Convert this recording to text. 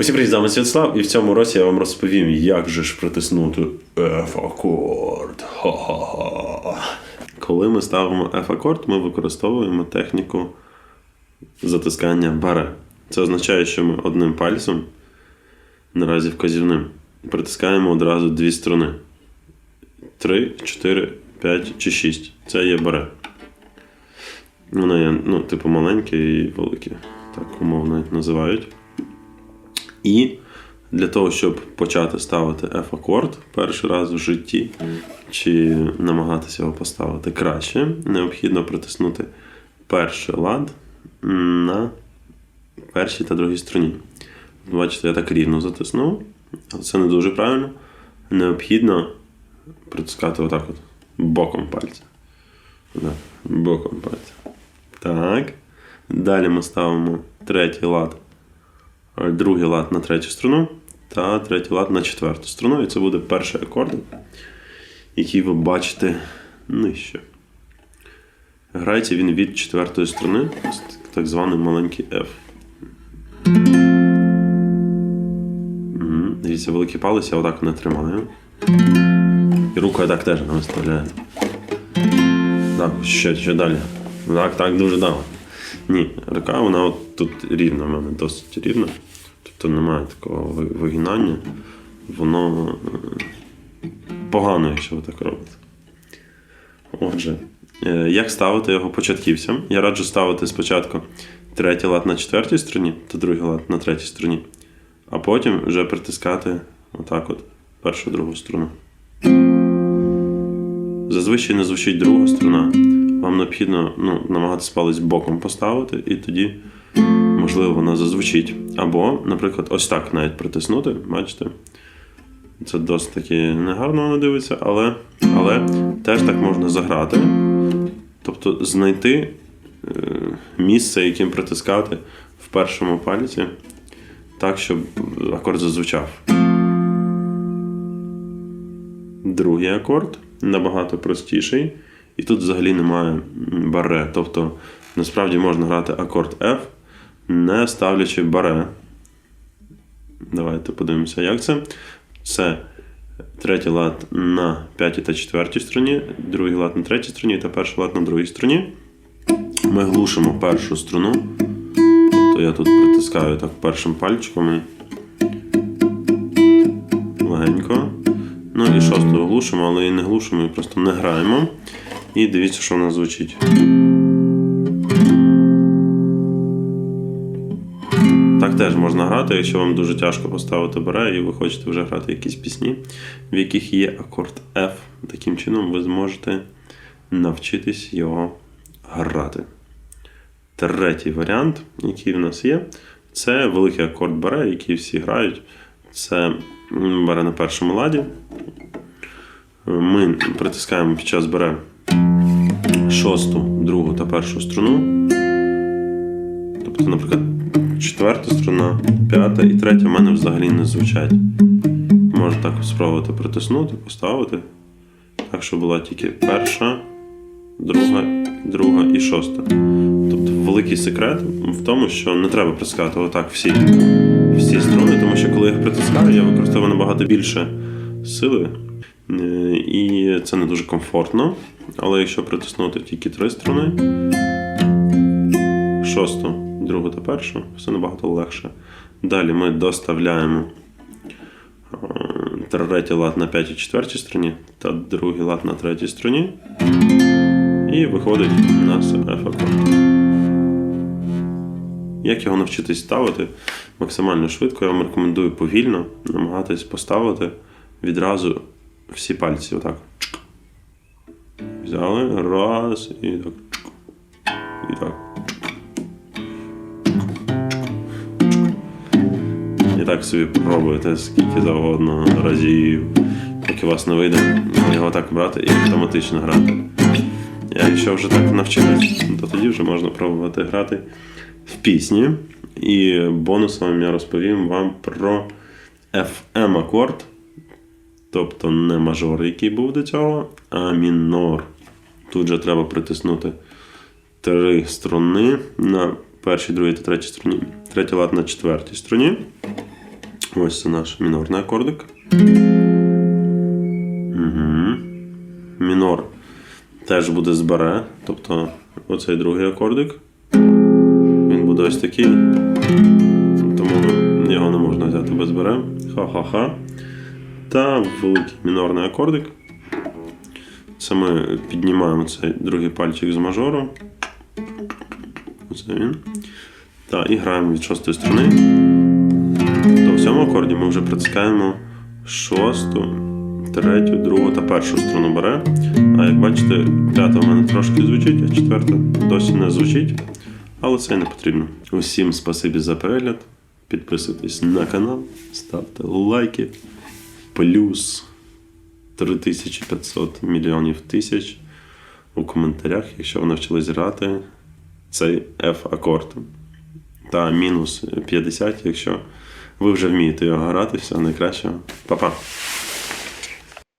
Усім привіт, з вами Святослав, і в цьому році я вам розповім, як же ж притиснути F-акорд. Коли ми ставимо F-акорд, ми використовуємо техніку затискання баре. Це означає, що ми одним пальцем, наразі вказівним, притискаємо одразу дві струни. 3, 4, 5 чи 6. Це є баре. Воно є, ну, типу, маленьке і велике. Так умовно називають. І для того, щоб почати ставити F-акорд перший раз в житті, чи намагатися його поставити краще, необхідно притиснути перший лад на першій та другій струні. Бачите, я так рівно затиснув, але це не дуже правильно. Необхідно притискати отак от боком пальця. Отак, боком пальця. Так. Далі ми ставимо третій лад другий лад на третю струну та третій лад на четверту струну. І це буде перший акорд, який ви бачите нижче. Грається він від четвертої струни, так званий маленький F. Дивіться, великий палець я отак не тримаю. І руку я так теж не виставляю. Так, ще, ще далі. Так, так, дуже далі. Ні, рука вона от тут рівна, в мене досить рівна. Тобто немає такого вигинання. Воно е, погано, якщо ви так робите. Отже, е, як ставити його початківцям? Я раджу ставити спочатку третій лад на четвертій струні та другий лад на третій струні, а потім вже притискати отак от першу другу струну. Зазвичай не звучить друга струна. Вам необхідно ну, намагатися палець боком поставити, і тоді, можливо, вона зазвучить. Або, наприклад, ось так навіть притиснути. Бачите? Це досить таки негарно воно дивиться, але але теж так можна заграти. Тобто знайти е, місце, яким притискати в першому пальці, так, щоб акорд зазвучав. Другий акорд набагато простіший. І тут взагалі немає баре. Тобто, насправді можна грати акорд F, не ставлячи баре. Давайте подивимося, як це. Це третій лад на п'ятій та четвертій струні, другий лад на третій струні та перший лад на другій струні. Ми глушимо першу струну. Тобто я тут притискаю так першим пальчиком. Легенько. Ну і шосту глушимо, але і не глушимо, і просто не граємо. І дивіться, що в нас звучить. Так теж можна грати, якщо вам дуже тяжко поставити бере, і ви хочете вже грати якісь пісні, в яких є акорд F. Таким чином ви зможете навчитись його грати. Третій варіант, який в нас є, це великий акорд бере, який всі грають. Це бере на першому ладі. Ми притискаємо під час бере шосту, другу та першу струну. Тобто, наприклад, четверта струна, п'ята і третя в мене взагалі не звучать. Можна так спробувати притиснути, поставити. Так, щоб була тільки перша, друга, друга і шоста. Тобто великий секрет в тому, що не треба притискати отак всі всі струни, тому що коли я їх притискаю, я використовую набагато більше сили. Е, і це не дуже комфортно. Але якщо притиснути тільки три струни, шосту, другу та першу, все набагато легше. Далі ми доставляємо е, третій лад на п'ятій четвертій струні та другий лад на третій струні. І виходить у нас F-акорд. Як його навчитись ставити максимально швидко, я вам рекомендую повільно намагатись поставити відразу всі пальці. Отак. Взяли, раз, і так. І так. І так собі пробуєте скільки завгодно разів, поки у вас не вийде, його так брати і автоматично грати. А якщо вже так навчились, то тоді вже можна пробувати грати в пісні. І бонусом я розповім вам про FM акорд. Тобто не мажор, який був до цього, а мінор. Тут же треба притиснути три струни на першій, другій та третій струні. Третій лад на четвертій струні. Ось це наш мінорний акордик. Угу. Мінор теж буде з баре, тобто оцей другий акордик. Він буде ось такий. Тому його не можна взяти без баре. Ха-ха-ха. Та великий мінорний акордик. Це ми піднімаємо цей другий пальчик з мажору. Оце він. Та, і граємо від шостої струни. То в цьому акорді ми вже притискаємо шосту, третю, другу та першу струну бере. А як бачите, п'ята в мене трошки звучить, а четверта досі не звучить. Але це й не потрібно. Усім спасибі за перегляд. Підписуйтесь на канал, ставте лайки. Плюс 3500 мільйонів тисяч у коментарях, якщо ви навчились грати цей F-акорд. Та мінус 50, якщо ви вже вмієте його грати. все найкращого. Па-па!